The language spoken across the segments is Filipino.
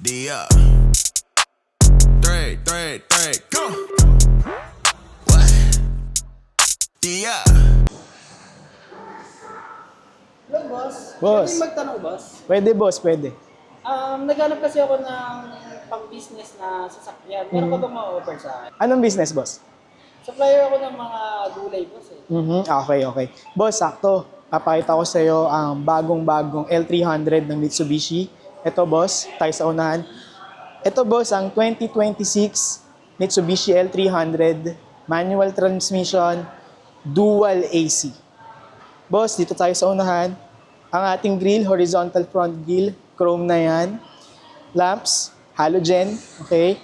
D up. Three, three, three, go. What? D up. Hello, boss. Boss. Pwede magtanong, boss? Pwede boss, pwede. Um, naghanap kasi ako ng pang-business na sasakyan. Meron Mhm. ka bang ma-offer sa akin? Anong business boss? Supplier ako ng mga gulay, boss eh. Mhm, okay, okay. Boss, sakto. Papakita ko sa iyo ang bagong-bagong L300 ng Mitsubishi. Ito boss, tayo sa unahan. Ito boss, ang 2026 Mitsubishi L300 manual transmission, dual AC. Boss, dito tayo sa unahan. Ang ating grill, horizontal front grill, chrome na yan. Lamps, halogen, okay?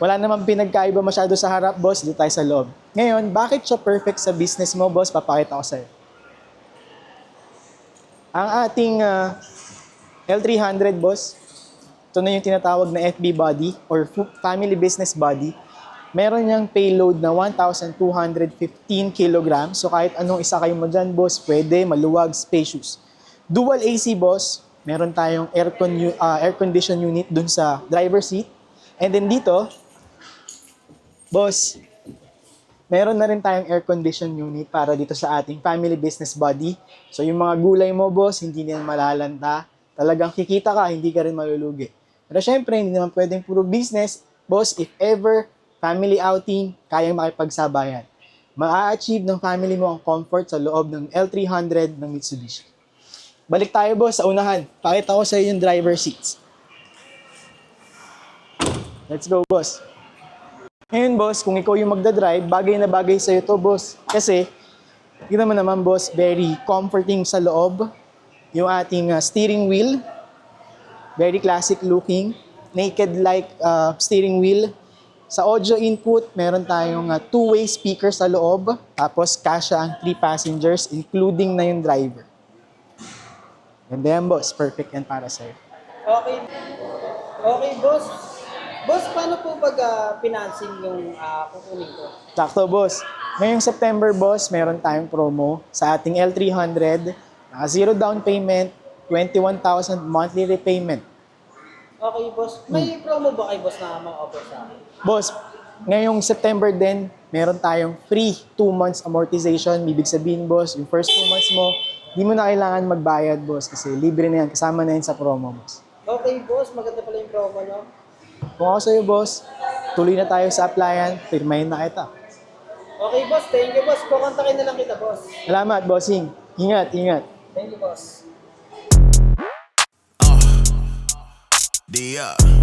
Wala namang pinagkaiba masyado sa harap, boss. Dito tayo sa loob. Ngayon, bakit siya perfect sa business mo, boss? Papakita ko sa'yo. Ang ating ah, L300, boss, ito na yung tinatawag na FB body or family business body. Meron niyang payload na 1,215 kilograms. So kahit anong isa kayo mo dyan, boss, pwede, maluwag, spacious. Dual AC, boss. Meron tayong aircon, u- ah, air condition unit dun sa driver seat. And then dito, boss, meron na rin tayong air condition unit para dito sa ating family business body. So yung mga gulay mo, boss, hindi na malalanta. Talagang kikita ka, hindi ka rin malulugi. Pero syempre, hindi naman pwedeng puro business. Boss, if ever family outing, kayang makipagsabayan. Ma-achieve ng family mo ang comfort sa loob ng L300 ng Mitsubishi. Balik tayo, boss, sa unahan. Pakita ko sa iyo yung driver seats. Let's go, boss. Ngayon, boss, kung ikaw yung magdadrive, bagay na bagay sa'yo to, boss. Kasi, kita mo naman, boss, very comforting sa loob. Yung ating uh, steering wheel, very classic looking. Naked-like uh, steering wheel. Sa audio input, meron tayong uh, two-way speaker sa loob. Tapos, kasha ang three passengers, including na yung driver. Ganda yan, boss. Perfect yan para sa'yo. Okay. Okay, boss. Boss, paano po pag ah, financing yung ah, kukunin ko? Sakto, boss. Ngayong September, boss, meron tayong promo sa ating L300. Naka zero down payment, 21,000 monthly repayment. Okay, boss. May promo ba kay boss na ma-offer sa akin? Boss, ngayong September din, meron tayong free 2 months amortization. Ibig sabihin, boss, yung first 2 months mo, di mo na kailangan magbayad, boss, kasi libre na yan. Kasama na yan sa promo, boss. Okay, boss. Maganda pala yung promo, no? Kung ako sa'yo, boss, tuloy na tayo sa applyan. Pirmahin na kita. Okay, boss. Thank you, boss. Kukontakin na lang kita, boss. Salamat, bossing. Ingat, ingat. Thank you, boss. D up.